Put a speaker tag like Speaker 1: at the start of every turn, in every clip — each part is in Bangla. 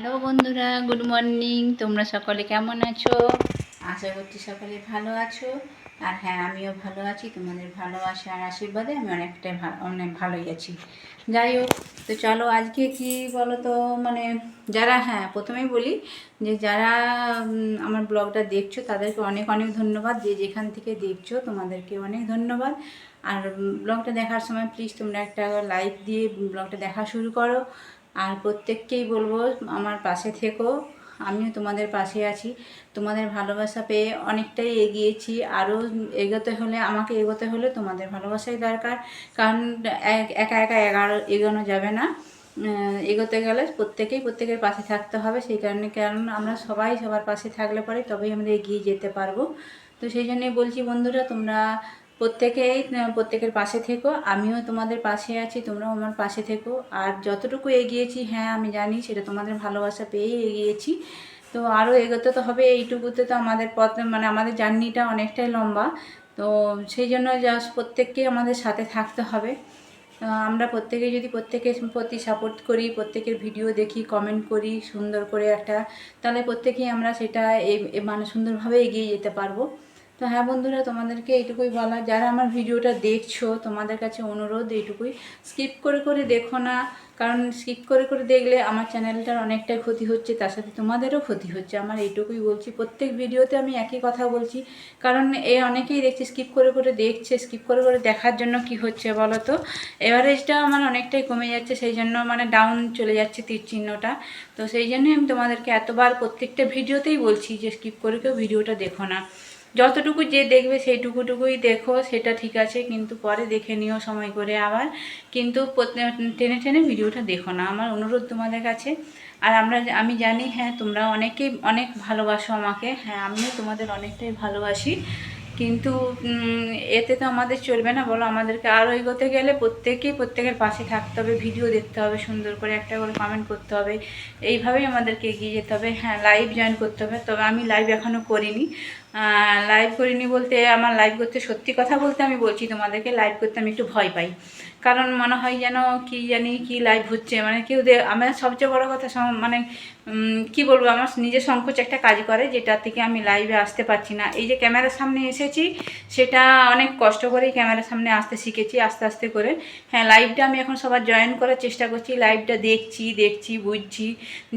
Speaker 1: হ্যালো বন্ধুরা, গুড মর্নিং। তোমরা সকলে কেমন আছো? আশা করছি সকলে ভালো আছো। আর হ্যাঁ আমিও ভালো আছি। তোমাদের ভালোবাসা আর আশীর্বাদে আমি অনেকটাই ভা- অনেক ভালোই আছি। যাই হোক, তো চলো আজকে কি বলো তো মানে যারা হ্যাঁ প্রথমেই বলি যে যারা আমার ব্লগটা দেখছ, তাদেরকে অনেক অনেক ধন্যবাদ। যে যেখান থেকে দেখছ, তোমাদেরকে অনেক ধন্যবাদ। আর ব্লগটা দেখার সময় প্লিজ তোমরা একটা লাইক দিয়ে ব্লগটা দেখা শুরু করো। আর প্রত্যেককেই বলব, আমার পাশে থেকো। আমিও তোমাদের পাশে আছি। তোমাদের ভালোবাসা পেয়ে অনেকটাই এগিয়েছি। আরও এগোতে হলে, আমাকে এগোতে হলে তোমাদের ভালোবাসাই দরকার। কারণ এক- একা এগারো, এগোনো যাবে না। এগোতে গেলে প্রত্যেকেই প্রত্যেকের পাশে থাকতে হবে। সেই কারণে কারণ আমরা সবাই সবার পাশে থাকলে পরে তবেই আমরা এগিয়ে যেতে পারব। তো সেই জন্যই বলছি বন্ধুরা, তোমরা প্রত্যেকেই প্রত্যেকের পাশে থেকো। আমিও তোমাদের পাশে আছি, তোমরাও আমার পাশে থেকো। আর যতটুকু এগিয়েছি হ্যাঁ আমি জানি সেটা তোমাদের ভালোবাসা পেয়েই এগিয়েছি। তো আরও এগোতে তো হবে, এইটুকুতে তো আমাদের পথ মানে আমাদের জার্নিটা অনেকটাই লম্বা। তো সেই জন্য জাস্ট প্রত্যেককেই আমাদের সাথে থাকতে হবে। আমরা প্রত্যেকে যদি প্রত্যেকের প্রতি সাপোর্ট করি, প্রত্যেকের ভিডিও দেখি কমেন্ট করি, সুন্দর করে একটা, তাহলে প্রত্যেকেই আমরা সেটা এ মানে সুন্দরভাবে এগিয়ে যেতে পারব। তো হ্যাঁ বন্ধুরা, তোমাদেরকে এইটুকুই বলা যারা আমার ভিডিওটা দেখছ, তোমাদের কাছে অনুরোধ এইটুকুই। স্কিপ করে করে দেখো না, কারণ স্কিপ করে করে দেখলে আমার চ্যানেলটার অনেকটাই ক্ষতি হচ্ছে, তার সাথে তোমাদেরও ক্ষতি হচ্ছে। আমার এইটুকুই বলছি, প্রত্যেক ভিডিওতে আমি একই কথা বলছি। কারণ এ অনেকেই দেখছি, স্কিপ করে করে দেখছে, স্কিপ করে করে দেখার জন্য কি হচ্ছে বলো তো? এভারেজটা আমার অনেকটাই কমে যাচ্ছে, সেই জন্য মানে ডাউন চলে যাচ্ছে তীর চিহ্নটা। তো সেই জন্যই আমি তোমাদেরকে এতবার প্রত্যেকটা ভিডিওতেই বলছি যে, স্কিপ করে কেউ ভিডিওটা দেখো না। যতটুকু যে দেখবে সেইটুকুটুকুই দেখো, সেটা ঠিক আছে, কিন্তু পরে দেখে নিও সময় করে আবার। কিন্তু টেনে টেনে ভিডিওটা দেখো না। আমার অনুরোধ তোমাদের কাছে। আর আমরা আমি জানি হ্যাঁ তোমরা অনেকেই অনেক ভালোবাসো আমাকে। হ্যাঁ আমিও তোমাদের অনেকটাই ভালোবাসি। কিন্তু এতে তো আমাদের চলবে না। বলো, আমাদেরকে আরও এগোতে গেলে প্রত্যেকেই প্রত্যেকের পাশে থাকতে হবে, ভিডিও দেখতে হবে, সুন্দর করে একটা করে কমেন্ট করতে হবে। এইভাবেই আমাদেরকে এগিয়ে যেতে হবে। হ্যাঁ লাইভ জয়েন করতে হবে। তবে আমি লাইভ এখনও করিনি। লাইভ করিনি বলতে, আমার লাইভ করতে, সত্যি কথা বলতে আমি বলছি তোমাদেরকে লাইভ করতে আমি একটু ভয় পাই। কারণ মনে হয় যেন কি জানি কি লাইভ হচ্ছে। মানে কেউ দে আমার সবচেয়ে বড় কথা মানে কি বলব, আমার নিজের সংকোচ একটা কাজ করে, যেটা থেকে আমি লাইভে আসতে পারছি না। এই যে ক্যামেরার সামনে এসেছি, সেটা অনেক কষ্ট করেই ক্যামেরার সামনে আসতে শিখেছি, আস্তে আস্তে করে। হ্যাঁ লাইভটা আমি এখন সবার জয়েন করার চেষ্টা করছি লাইভটা দেখছি দেখছি, বুঝছি,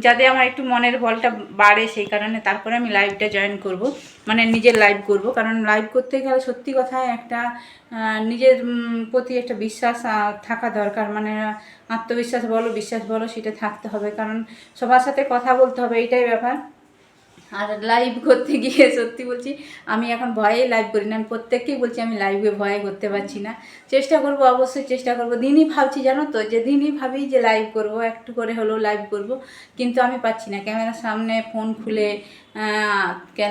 Speaker 1: যাতে আমার একটু মনের বলটা বাড়ে সেই কারণে তারপরে আমি লাইভটা জয়েন করব মানে নিজের লাইভ করব। কারণ লাইভ করতে গেলে সত্যি কথা একটা নিজের প্রতি একটা বিশ্বাস থাকা দরকার। মানে আত্মবিশ্বাস বলো, বিশ্বাস বলো, সেটা থাকতে হবে। কারণ সবার সাথে কথা বলতে হবে, এইটাই ব্যাপার। আর লাইভ করতে গিয়ে সত্যি বলছি, আমি এখন ভয়েই লাইভ করি না, আমি প্রত্যেককেই বলছি আমি লাইভে ভয়ে করতে পারছি না। চেষ্টা করব, অবশ্যই চেষ্টা করব, দিনই ভাবছি জানো তো, যে দিনই ভাবি যে লাইভ করব, একটু করে হলেও লাইভ করব, কিন্তু আমি পাচ্ছি না। ক্যামেরার সামনে ফোন খুলে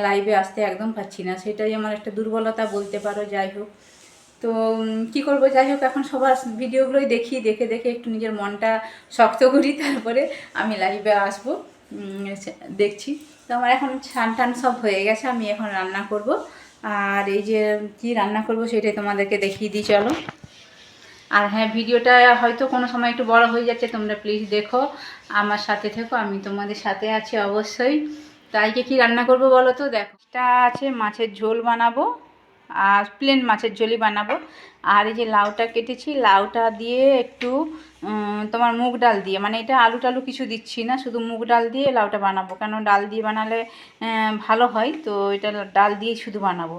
Speaker 1: লাইভে আসতে একদম পাচ্ছি না। সেটাই আমার একটা দুর্বলতা বলতে পারো, যাই হোক। তো কি করব, যাই হোক, এখন সবার ভিডিওগুলোই দেখি, দেখে দেখে একটু নিজের মনটা শক্ত করি, তারপরে আমি লাইভে আসব। দেখছি। তো আমার এখন ছান টান সব হয়ে গেছে, আমি এখন রান্না করব। আর এই যে কি রান্না করব সেটাই তোমাদেরকে দেখিয়ে দিই, চলো। আর হ্যাঁ ভিডিওটা হয়তো কোনো সময় একটু বড় হয়ে যাচ্ছে, তোমরা প্লিজ দেখো। আমার সাথে থেকো, আমি তোমাদের সাথে আছি অবশ্যই। তো কি রান্না করব বলো তো? দেখো। এটা আছে, মাছের ঝোল বানাবো। আর প্লেন মাছের ঝোলই বানাবো। আর এই যে লাউটা কেটেছি, লাউটা দিয়ে একটু তোমার মুগ ডাল দিয়ে মানে এটা আলু টালু কিছু দিচ্ছি না, শুধু মুগ ডাল দিয়ে লাউটা বানাবো। কেন ডাল দিয়ে বানালে ভালো হয়, তো এটা ডাল দিয়ে শুধু বানাবো।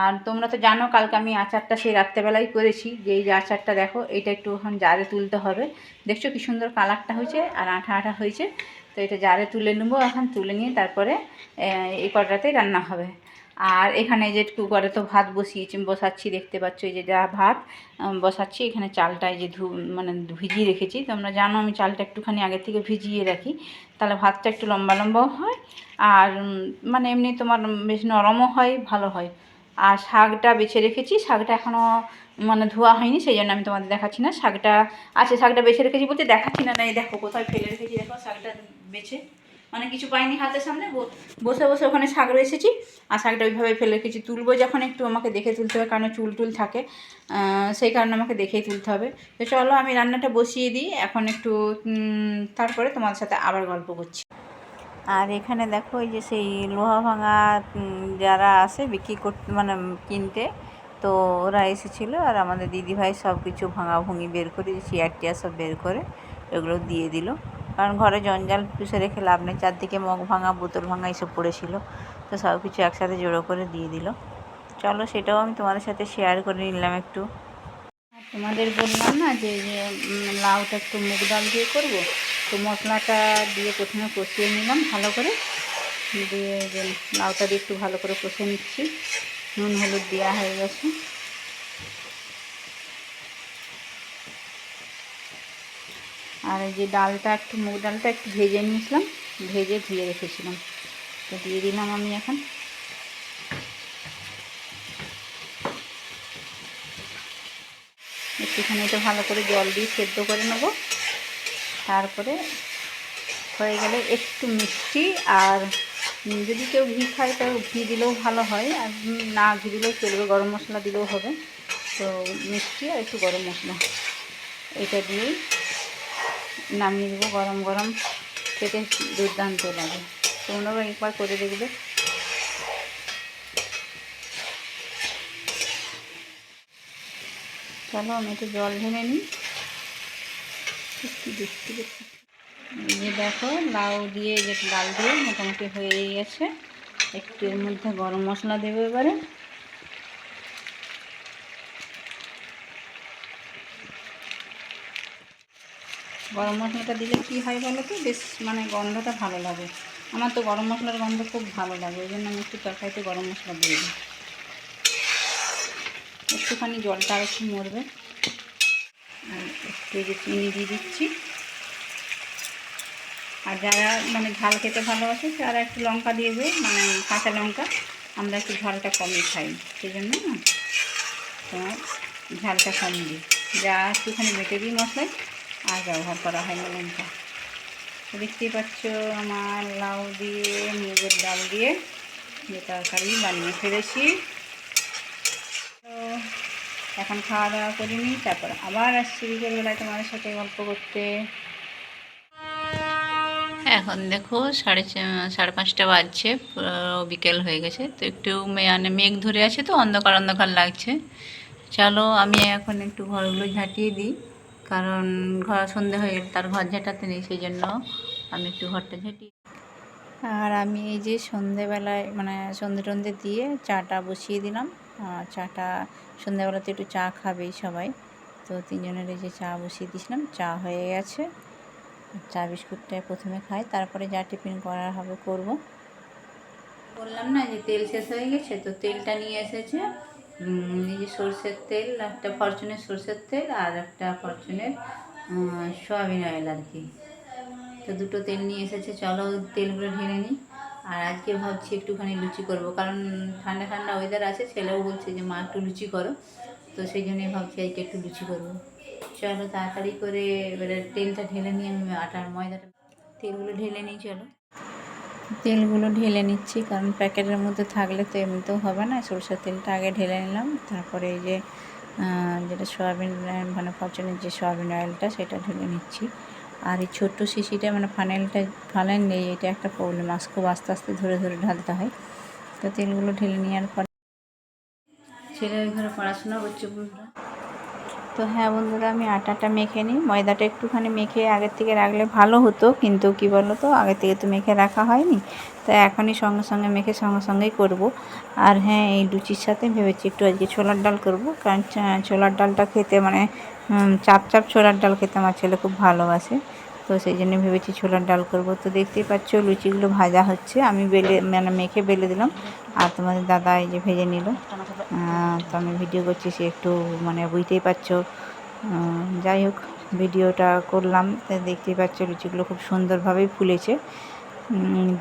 Speaker 1: আর তোমরা তো জানো, কালকে আমি আচারটা সেই রাত্রেবেলাই করেছি, যে এই যে আচারটা দেখো, এটা একটু এখন জারে তুলতে হবে। দেখছ কি সুন্দর কালারটা হয়েছে আর আঠা আঠা হয়েছে, তো এটা জারে তুলে নেব এখন, তুলে নিয়ে তারপরে এই কটাতেই রান্না হবে। আর এখানে যে কুকারে তো ভাত বসিয়েছি বসাচ্ছি, দেখতে পাচ্ছ এই যে যা ভাত বসাচ্ছি। এখানে চালটা এই যে ধু মানে ভিজিয়ে রেখেছি। তোমরা জানো আমি চালটা একটুখানি আগে থেকে ভিজিয়ে রাখি। তাহলে ভাতটা একটু লম্বা লম্বাও হয়। আর মানে এমনি তোমার বেশ নরমও হয়, ভালো হয়। আর শাকটা বেছে রেখেছি। শাকটা এখনও মানে ধোয়া হয়নি, সেই জন্য আমি তোমাদের দেখাচ্ছি না। শাকটা আছে, শাকটা বেছে রেখেছি বলতে দেখাচ্ছি না না, এই দেখো কোথায় ফেলে রেখেছি, দেখো শাকটা বেছে। মানে কিছু পাইনি হাতের সামনে বসে বসে ওখানে শাক রেখেছি আর শাকটা ওইভাবে ফেলে রেখেছি। তুলবো যখন একটু আমাকে দেখে তুলতে হবে, কারণ চুল টুল থাকে। সেই কারণে আমাকে দেখেই তুলতে হবে। তো চলো আমি রান্নাটা বসিয়ে দিই। এখন একটু তারপরে তোমাদের সাথে আবার গল্প করছি। আর এখানে দেখো, এই যে সেই লোহা ভাঙা যারা আসে বিক্রি করতে মানে কিনতে, তো ওরা এসেছিল। আর আমাদের দিদিভাই সব কিছু ভাঙা ভুঙি বের করে চেয়ার টিয়ার সব বের করে, এগুলো দিয়ে দিল। কারণ ঘরে জঞ্জাল পুষে রেখে লাভ নেই। চারদিকে মগ ভাঙা, বোতল ভাঙা এসব পড়েছিল। তো সব কিছু একসাথে জড়ো করে দিয়ে দিল। চলো সেটাও আমি তোমাদের সাথে শেয়ার করে নিলাম একটু। তোমাদের বললাম না যে লাউটা একটু মুগ ডাল দিয়ে করব। তো মশলাটা দিয়ে প্রথমে কষিয়ে নিলাম ভালো করে। দিয়ে, লাউটা দিয়ে একটু ভালো করে কষে নিচ্ছি। নুন, হলুদ দেওয়া হয়ে গেছে। আর যে ডালটা একটু, মুগ ডালটা একটু ভেজে নিয়েছিলাম, ভেজে ধুয়ে রেখেছিলাম। তো দিয়ে দিলাম আমি এখন। একটুখানি এটা ভালো করে জল দিয়ে সেদ্ধ করে নেব। তারপরে হয়ে গেলে একটু মিষ্টি আর যদি কেউ ঘি খায় তো ঘি দিলেও ভালো হয়। আর না ঘি দিলেও চলবে, গরম মশলা দিলেও হবে। তো মিষ্টি আর একটু গরম মশলা। এটা দিয়েই নামিয়ে দেবো, গরম গরম খেতে দুর্দান্ত লাগে। তোমরাও একবার করে দেখবে। চলো, আমি একটু জল ঢেলে নিই। দেখতে দেখতে। দেখো, লাউ দিয়ে যে ডাল দিয়ে মোটামুটি হয়ে গেছে। একটু এর মধ্যে গরম মশলা দেবো এবারে। গরম মশলাটা দিলে কি হয় বলো তো? বেশ মানে গন্ধটা ভালো লাগে। আমার তো গরম মশলার গন্ধ খুব ভালো লাগে, ওই জন্য আমি একটু তরকারিতে গরম মশলা দিয়ে দিই। একটুখানি জলটা আর একটু মরবে। আর একটু যে চিনি দিয়ে দিচ্ছি। আর যারা মানে ঝাল খেতে ভালোবাসে, তারা একটু লঙ্কা দিয়ে দেবে মানে কাঁচা লঙ্কা। আমরা একটু ঝালটা কমই খাই, সেই জন্য না? তোমার ঝালটা কম দিই। যা একটুখানি বেটে দিই মশলায়। আর ব্যবহার করা হয় না লঙ্কা তো দেখতেই পাচ্ছ আমার লাউ দিয়ে, মুগের ডাল দিয়ে যে তরকারি বানিয়ে ফেলেছি। তো এখন খাওয়া দাওয়া করিনি তারপর আবার আসছি বিকেলবেলায় তোমাদের সাথে গল্প করতে। এখন দেখো সাড়ে সাড়ে পাঁচটা বাজছে বিকেল হয়ে গেছে। তো একটু মানে মেঘ ধরে আছে তো, অন্ধকার অন্ধকার লাগছে। চলো আমি এখন একটু ঘরগুলো ঝাঁটিয়ে দিই। কারণ ঘর সন্ধে হয়ে গেলে তার ঘর ঝাঁটাতে নেই, সেই জন্য আমি একটু ঘরটা ঝেঁটি। আর আমি এই যে সন্ধেবেলায় মানে সন্ধে টন্ধে দিয়ে চাটা বসিয়ে দিলাম। আর চাটা সন্ধেবেলাতে একটু চা খাবেই সবাই। তো তিনজনের এই যে চা বসিয়ে দিয়েছিলাম, চা হয়ে গেছে। চা বিস্কুটটা প্রথমে খাই, তারপরে যা টিফিন করার হবে করব। বললাম না যে তেল শেষ হয়ে গেছে, তো তেলটা নিয়ে এসেছে। এই যে সর্ষের তেল, একটা ফরচুনের সর্ষের তেল আর একটা ফরচুনের সয়াবিন অয়েল আর কি। তো দুটো তেল নিয়ে এসেছে, চলো তেলগুলো ঢেলে নিই। আর আজকে ভাবছি একটুখানি লুচি করব, কারণ ঠান্ডা ঠান্ডা ওয়েদার আছে, ছেলেও বলছে যে, মা, একটু লুচি করো। তো সেই জন্যই ভাবছি আজকে একটু লুচি করব। চলো তাড়াতাড়ি করে এবারে তেলটা ঢেলে নিয়ে আমি আটার ময়দাটা তেলগুলো ঢেলে নিই, চলো। তেলগুলো ঢেলে নিচ্ছি, কারণ প্যাকেটের মধ্যে থাকলে তো এমনিতেও হবে না। সরষের তেলটা আগে ঢেলে নিলাম, তারপরে এই যে যেটা সয়াবিন মানে ফরচুনের যে সয়াবিন অয়েলটা সেটা ঢেলে নিচ্ছি। আর এই ছোট্ট শিশিটা মানে ফানেলটা, ফানেল নেই, এটা একটা প্রবলেম আস খুব আস্তে আস্তে ধরে ধরে ঢালতে হয়। তো তেলগুলো ঢেলে নেওয়ার পর ছেলে ওই ঘরে পড়াশোনা করছে বুঝলো। তো হ্যাঁ বন্ধুরা, আমি আটাটা মেখে নিই। ময়দাটা একটুখানি মেখে আগের থেকে রাখলে ভালো হতো, কিন্তু কি বলো তো আগের থেকে তো মেখে রাখা হয়নি। তো এখনই সঙ্গে সঙ্গে মেখে সঙ্গে সঙ্গেই করব। আর হ্যাঁ এই লুচির সাথে ভেবেছি একটু আজকে ছোলার ডাল করব, কারণ ছোলার ডালটা খেতে মানে চাপ চাপ ছোলার ডাল খেতে আমার ছেলে খুব ভালোবাসে। তো সেই জন্য ভেবেছি ছোলার ডাল করব। তো দেখতেই পাচ্ছ লুচিগুলো ভাজা হচ্ছে। আমি বেলে মানে মেখে বেলে দিলাম। আর তোমাদের দাদা এই যে ভেজে নিল। তো আমি ভিডিও করছি, সে একটু মানে বুঝতেই পারছ। যাই হোক, ভিডিওটা করলাম। তো দেখতেই পাচ্ছ লুচিগুলো খুব সুন্দরভাবেই ফুলেছে।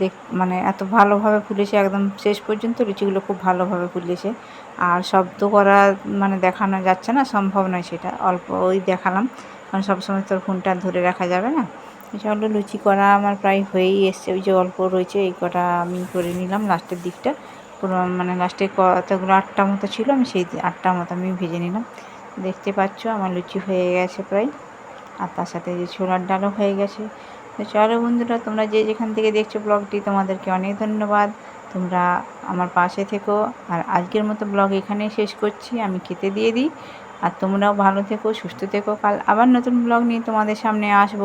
Speaker 1: দেখ মানে এত ভালোভাবে ফুলেছে, একদম শেষ পর্যন্ত লুচিগুলো খুব ভালোভাবে ফুলেছে। আর শব্দ করা মানে দেখানো যাচ্ছে না, সম্ভব নয় সেটা। অল্প ওই দেখালাম। কারণ সবসময় তোর ফোনটা ধরে রাখা যাবে না। চলো লুচি করা আমার প্রায় হয়েই এসছে। ওই যে অল্প রয়েছে, এই কটা আমি করে নিলাম লাস্টের দিকটা। পুরো মানে লাস্টে কতগুলো আটটা মতো ছিল, আমি সেই আটটা মতো আমি ভেজে নিলাম। দেখতে পাচ্ছ আমার লুচি হয়ে গেছে প্রায়। আর তার সাথে যে ছোলার ডালও হয়ে গেছে। তো চলো বন্ধুরা, তোমরা যে যেখান থেকে দেখছ ব্লগটি, তোমাদেরকে অনেক ধন্যবাদ। তোমরা আমার পাশে থেকো। আর আজকের মতো ব্লগ এখানেই শেষ করছি। আমি খেতে দিয়ে দিই। আর তোমরাও ভালো থেকো, সুস্থ থেকো। কাল আবার নতুন ব্লগ নিয়ে তোমাদের সামনে আসব।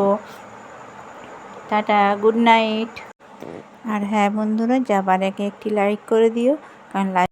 Speaker 1: টাটা গুড নাইট আর হ্যাঁ বন্ধুরা, যাবার আগে একটি লাইক করে দিও, কারণ লাইক